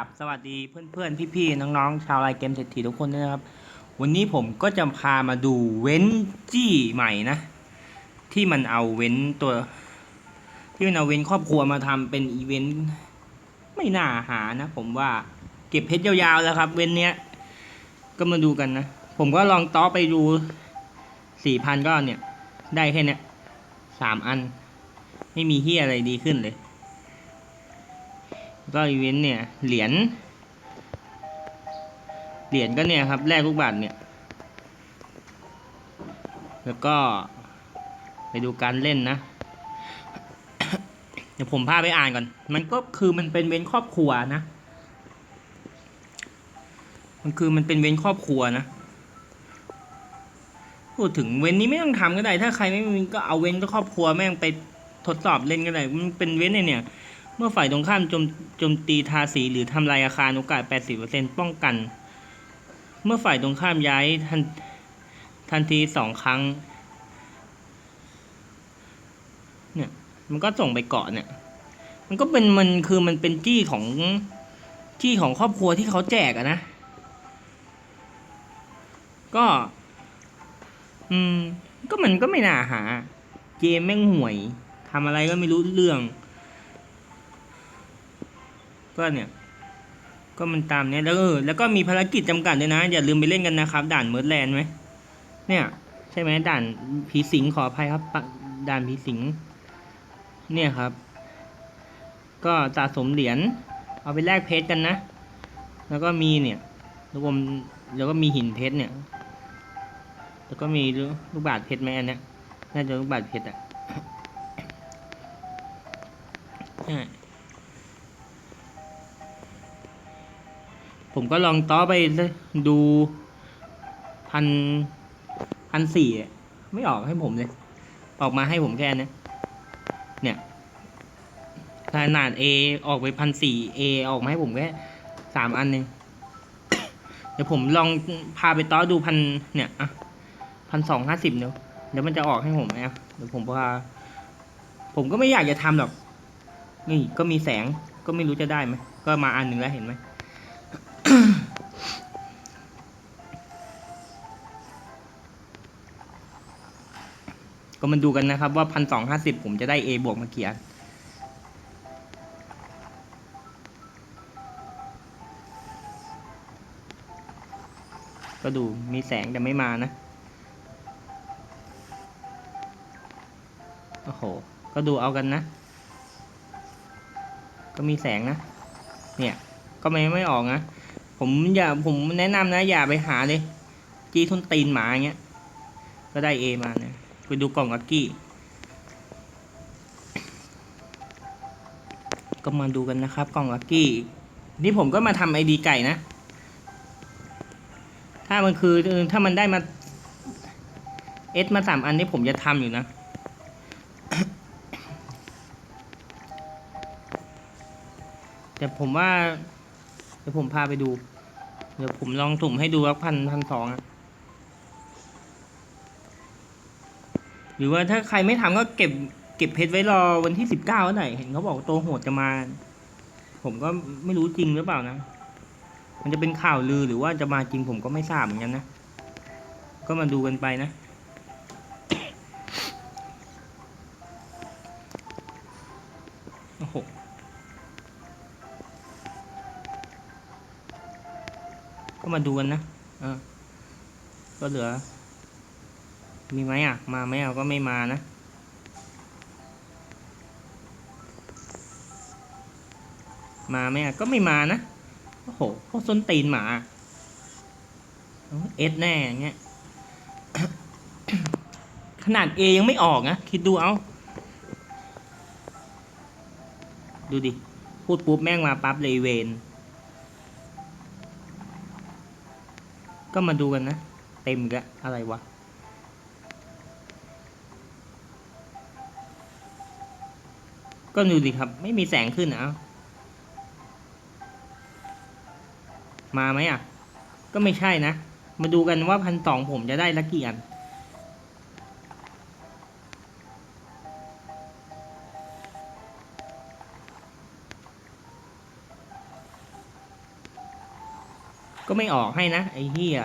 ครับสวัสดีเพื่อนๆ พี่ๆ น้องๆ ชาวไลน์เกมเศรษฐีทุกคนด้วยนะครับ วันนี้ผมก็จะพามาดูเว้นจี้ใหม่นะ ที่มันเอาเว้นตัว ที่มันเอาเว้นครอบครัวมาทำเป็นอีเวนต์ไม่น่าหานะ ผมว่าเก็บเพชรยาวๆแล้วครับ เว้นเนี้ย ก็มาดูกันนะ ผมก็ลองต้อไปดูสี่พันก็เนี่ย ได้แค่เนี้ยสามอัน ไม่มีเฮียอะไรดีขึ้นเลย ก็อีเวนต์เนี่ยเหรียญเหรียญก็เนี่ยครับแลกลูกบาทเนี่ย แล้วก็ไปดูการเล่นนะเดี๋ยวผมพาไปอ่านก่อน มันก็คือมันเป็นเว้นครอบครัวนะ มันคือมันเป็นเว้นครอบครัวนะ พูดถึงเว้นนี้ไม่ต้องทำก็ได้ ถ้าใครไม่มีก็เอาเว้นก็ครอบครัวแม่งไปทดสอบเล่นก็ได้ มันเป็นเว้นเนี่ย เมื่อฝ่ายตรงข้ามโจมโจมตีทาสีหรือทำลายอาคารโอกาส 80%ป้องกัน เมื่อฝ่ายตรงข้ามย้ายทันทันทีสองครั้ง เนี่ย มันก็ส่งไปเกาะเนี่ย มันก็เป็นมันคือมันเป็นจี้ของจี้ของครอบครัวที่เขาแจกอะนะ ก็ อืม ก็มันก็ไม่น่าหา เกมแม่งห่วยทำอะไรก็ไม่รู้เรื่อง ก็เนี่ยก็มันตามเนี้ยแล้วเออแล้วก็มีภารกิจจำกัดด้วยนะ อย่าลืมไปเล่นกันนะครับ ด่านเมิร์ดแลนด์ไหมเนี่ย ใช่ไหมด่านผีสิงขออภัยครับ ด่านผีสิง เนี่ยครับ ก็สะสมเหรียญเอาไปแลกเพชรกันนะ แล้วก็มีเนี่ยแล้วผมแล้วก็มีหินเพชรเนี่ย แล้วก็มีลูกบาศก์เพชรไหมอันเนี้ยน่าจะลูกบาศก์เพชรอะ ผมก็ลองต้อไปดูพันพันสี่ไม่ออกให้ผมเลย ออกมาให้ผมแค่นี้เนี่ยขนาด A ออกไปพันสี่ A ออกมาให้ผมแค่สามอันเองเดี๋ยวผมลองพาไปต้อดูพันเนี่ยอะพันสองห้าสิบเดี๋ยวเดี๋ยวมันจะออกให้ผมไหมอะเดี๋ยวผมพา ผมก็ไม่อยากจะทำหรอก นี่ก็มีแสงก็ไม่รู้จะได้ไหม ก็มาอันหนึ่งแล้วเห็นไหม ก็มาดูกันนะครับว่าพันสองห้าสิบผมจะได้ A บวกมากี่อันก็ดูมีแสงแต่ไม่มานะ โอ้โห ก็ดูเอากันนะ ก็มีแสงนะ เนี่ย ก็ไม่ไม่ออกนะ ผมอย่าผมแนะนำนะ อย่าไปหาเลย จีทุนตีนหมาอย่างเงี้ย ก็ได้ A มานะ ไปดูกล่องลักกี้ ก็มาดูกันนะครับ กล่องลักกี้ นี่ผมก็มาทำไอดีไก่นะ ถ้ามันคือถ้ามันได้มาเอสมาสามอันนี้ผมจะทำอยู่นะ แต่ผมว่า เดี๋ยวผมพาไปดู เดี๋ยวผมลองสุ่มให้ดูว่าพันพันสองอะ หรือว่าถ้าใครไม่ทำก็เก็บเก็บเพชรไว้รอวันที่สิบเก้าหน่อยเห็นเขาบอกตัวโหดจะมา ผมก็ไม่รู้จริงหรือเปล่านะ มันจะเป็นข่าวลือหรือว่าจะมาจริงผมก็ไม่ทราบเหมือนกันนะ ก็มาดูกันไปนะโอ้โหก็มาดูกันนะ เออ ก็เหลือ มีไหมอะ มาไหมอะก็ไม่มานะ มาไหมอะ ก็ไม่มานะ โอ้โหพวกส้นตีนหมา เอสแน่อย่างเงี้ย ขนาด A ยังไม่ออกนะ คิดดูเอา ดูดิ พูดปุ๊บแม่งมาปั๊บเลยเวนก็มาดูกันนะ เต็มกะอะไรวะ ก็ดูดิครับ ไม่มีแสงขึ้นนะมาไหมอะ ก็ไม่ใช่นะ มาดูกันว่าพันสองผมจะได้ละกี่อันก็ไม่ออกให้นะ ไอ้เหี้ย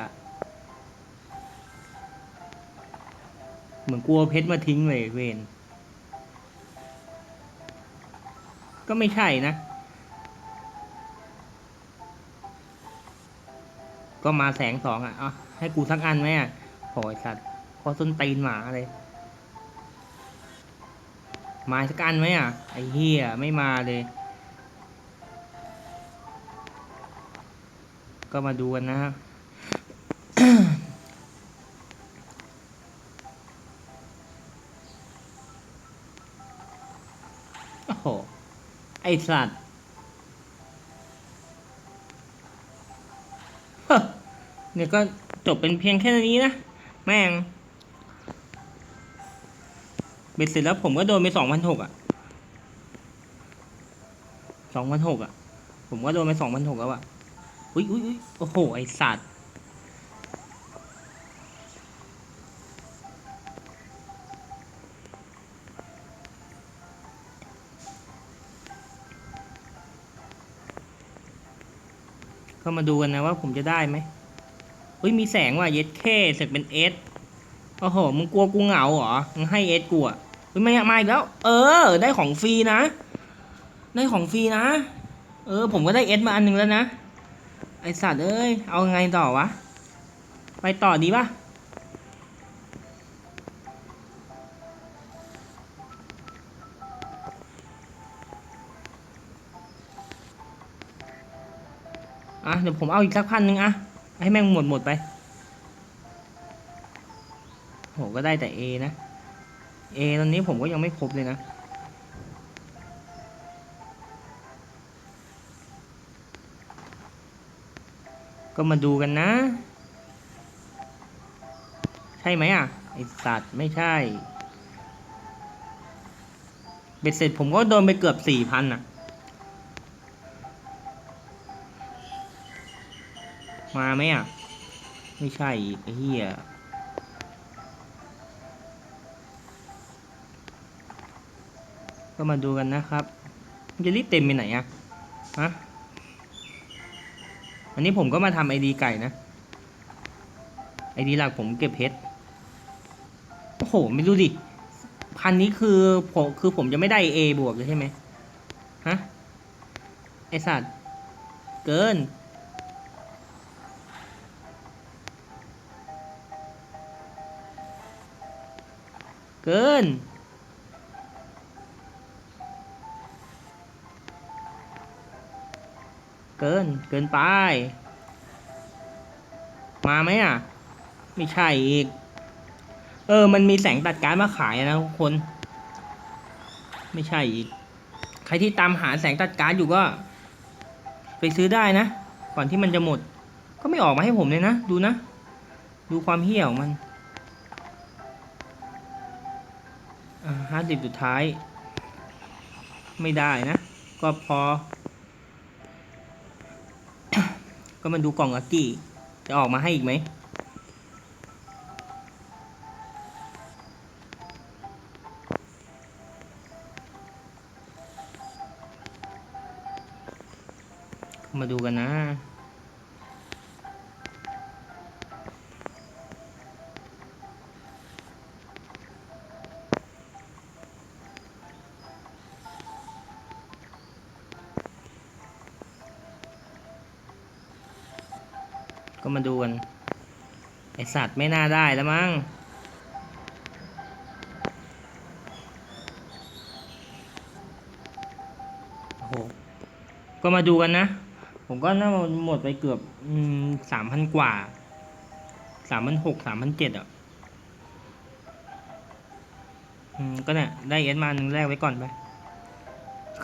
เหมือนกลัวเพชรมาทิ้งเลยเวน ก็ไม่ใช่นะ ก็มาแสงสองอะ เอะให้กูสักอันไหมอะโหยสัตว์พอส้นตีนหมาเลย มาสักอันไหมอะ ไอ้เหี้ยไม่มาเลย ก็มาดูกันนะฮะโสัตว์เฮ้อเนี่ยก็จบเป็นเพียงแค่นี้นะ แม่งเบ็ดเสร็จแล้วผมก็โดนไปสองพันหกอะสองพันหกอะ ผมก็โดนไปสองพันหกแล้วอะ อุ้ยอุ้ยอุ้ยโอ้โห ไอสัตว์ ก็มาดูกันนะว่าผมจะได้ไหมเฮ้ยมีแสงว่ะเย็ดเคเสร็จเป็นเอสโอ้โหมึงกลัวกูเหงาเหรอมึงให้เอสกูอะเฮ้ยไม่มาอีกแล้ว เออ ได้ของฟรีนะ ได้ของฟรีนะ เออ ผมก็ได้เอสมาอันหนึ่งแล้วนะ ไอสัตว์เอ้ย เอาไงต่อวะ ไปต่อดีปะ เดี๋ยวผมเอาอีกสักพันหนึ่งอะให้แม่งหมดหมดไปโหก็ได้แต่ A นะ A ตอนนี้ผมก็ยังไม่ครบเลยนะ ก็มาดูกันนะ ใช่ไหมอะไอสัตว์ไม่ใช่ เบ็ดเสร็จผมก็โดนไปเกือบสี่พันอะ มาไหมอะ ไม่ใช่ไอ้เหี้ยก็มาดูกันนะครับมันจะรีบเต็มไปไหนอะฮะอันนี้ผมก็มาทำไอดีไก่นะไอดีหลักผมเก็บเพชรโอ้โห ไม่รู้ดิ พันนี้คือผมคือผมจะไม่ได้ A บวกเลยใช่ไหมฮะไอสัตว์เกิน เกิน เกิน เกินไป มาไหมอะ ไม่ใช่อีก เออ มันมีแสงตัดการมาขายนะทุกคน ไม่ใช่อีก ใครที่ตามหาแสงตัดการอยู่ก็ ไปซื้อได้นะ ก่อนที่มันจะหมด ก็ไม่ออกมาให้ผมเลยนะ ดูนะ ดูความเหี้ยของมัน อ่าห้าสิบสุดท้าย ไม่ได้นะ ก็พอ ก็มาดูกล่องลักกี้ จะออกมาให้อีกไหมมาดูกันนะ ก็มาดูกันไอสัตว์ไม่น่าได้แล้วมั้งโอ้โหก็มาดูกันนะ ผมก็น่าหมดไปเกือบสามพันกว่าสามพันหกสามพันเจ็ดอะก็เนี่ยได้เอสมาหนึ่งแรกไว้ก่อนไป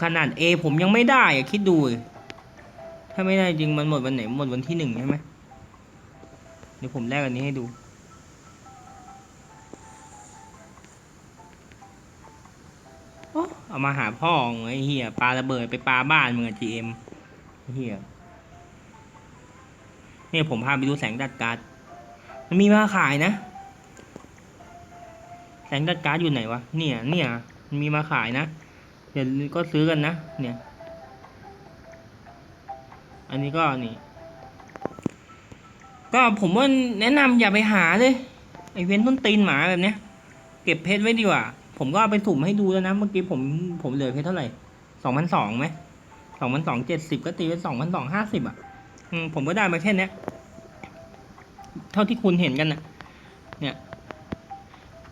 ขนาด A ผมยังไม่ได้อะคิดดู ถ้าไม่ได้จริงมันหมดวันไหน หมดวันที่หนึ่งใช่ไหม เดี๋ยวผมแลกอันนี้ให้ดูโอ้เอามาหาพ่อมึงไอ้เหี้ยปาระเบิดไปปาบ้านมึงอะ GM ไอ้เหี้ยเนี่ยผมพาไปดูแสงดัดการ์ดมันมีมาขายนะ แสงดัดการ์ดอยู่ไหนวะ เนี่ย เนี่ยมันมีมาขายนะ เดี๋ยวก็ซื้อกันนะ เนี่ย อันนี้ก็นี่ ก็ผมว่าแนะนำอย่าไปหาเลยไอเว้นต้นตีนหมาแบบเนี้ย เก็บเพชรไว้ดีกว่า ผมก็เอาไปสุ่มให้ดูแล้วนะ เมื่อกี้ผมผมเหลือเพชรเท่าไหร่สองพันสองไหมสองพันสองเจ็ดสิบก็ตีไปสองพันสองห้าสิบอะผมก็ได้มาแค่เนี้ย เท่าที่คุณเห็นกันนะเนี่ย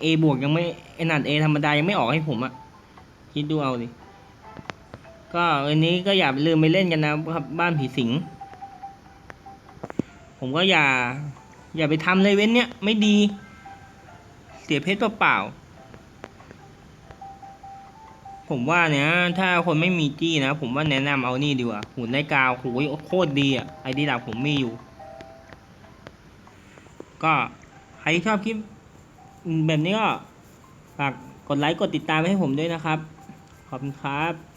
A บวกยังไม่ไอนัด A ธรรมดายังไม่ออกให้ผมอะ คิดดูเอาดิก็วันนี้ก็อย่าลืมไปเล่นกันนะครับบ้านผีสิง ผมก็อย่า อย่าไปทำเลยเว้นเนี้ยไม่ดี เสียเพชรเปล่าๆผมว่าเนี่ยถ้าคนไม่มีจี้นะ ผมว่าแนะนำเอานี่ดีกว่าหุ่นไล่กาวโอ้ยโคตรดีอะไอดีดับผมมีอยู่ ก็ใครชอบคลิปแบบนี้ก็ฝากกดไลค์กดติดตามให้ผมด้วยนะครับ ขอบคุณครับ